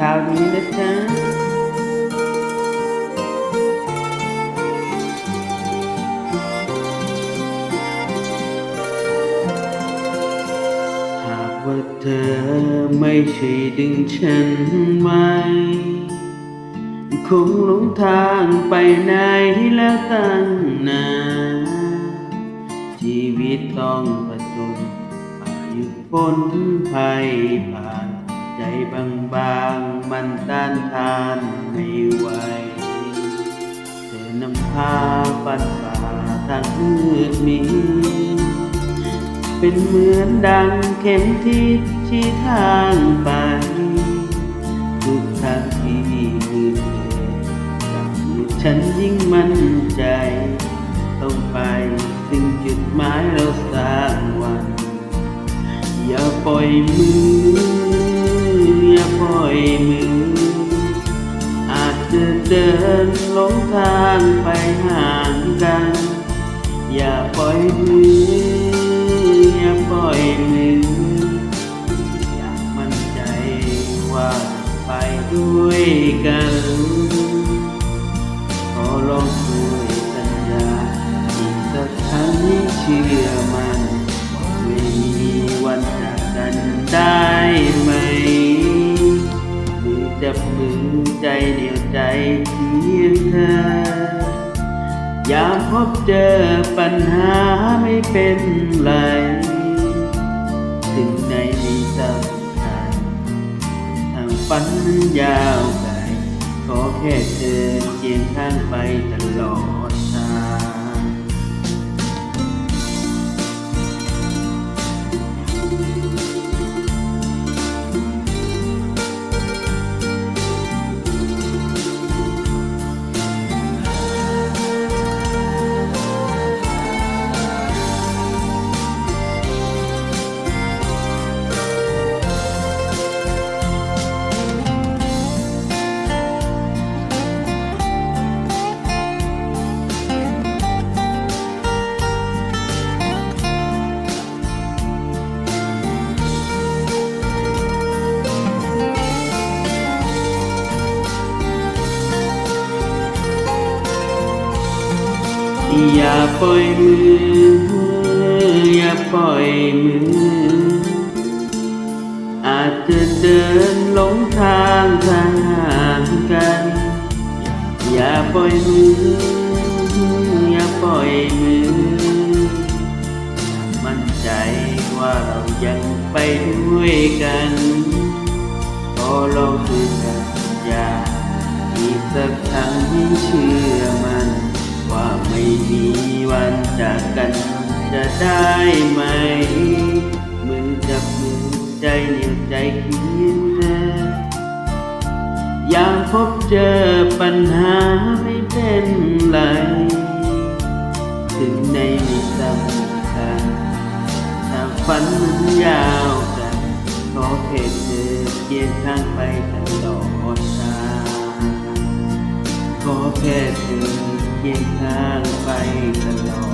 นะจ๊ะหากว่าเธอไม่ใช่ดึงฉันไว้คงหลงทางไปไหนแล้วตั้งนานชีวิตต้องผจญพายุฝนภัย มันต้านทานไม่ไหวเธอนำพาฟันฝ่าทางมืดมิดเป็นเหมือนดังเข็มทิศชี้ทางไปทุกทางที่มืดเดินกับมือฉันยิ่งมั่นใจ ต้องไปถึงจุดหมายเราสร้างวัน อย่าปล่อยมือ อย่าปล่อยมืออย่าปล่อยมืออยากมั่นใจว่าไปด้วยกันขอลองช่วยสัญญาอีกสักครั้งให้เชื่อมันว่าไม่มีวันจากกันได้ไหมมือจับมือใจเดียวใจเพียงเธอ ยามพบเจอปัญหาไม่เป็นไร ถึงในที่สำคัญทางฝันนั้นยาวไกล ขอแค่เธอเคียงข้างไปตลอด อย่าปล่อยมือ อย่าปล่อยมือ อาจจะเดินหลงทางทางกัน อย่าปล่อยมือ อย่าปล่อยมือ มั่นใจว่าเรายังไปด้วยกันขอลองดูสัญญาอีกสักครั้งให้เชื่อมันว่า จะได้ไหมมือจับมือใจเหนียวใจเคียงเธออยากพบเจอปัญหาไม่เป็นไร ถึงในม่สำคัญถ้าฝันมันยาวกันขอแค่เธอเคียงข้างไปตลอดทางขอแค่เธอเคียงข้างไปตลอด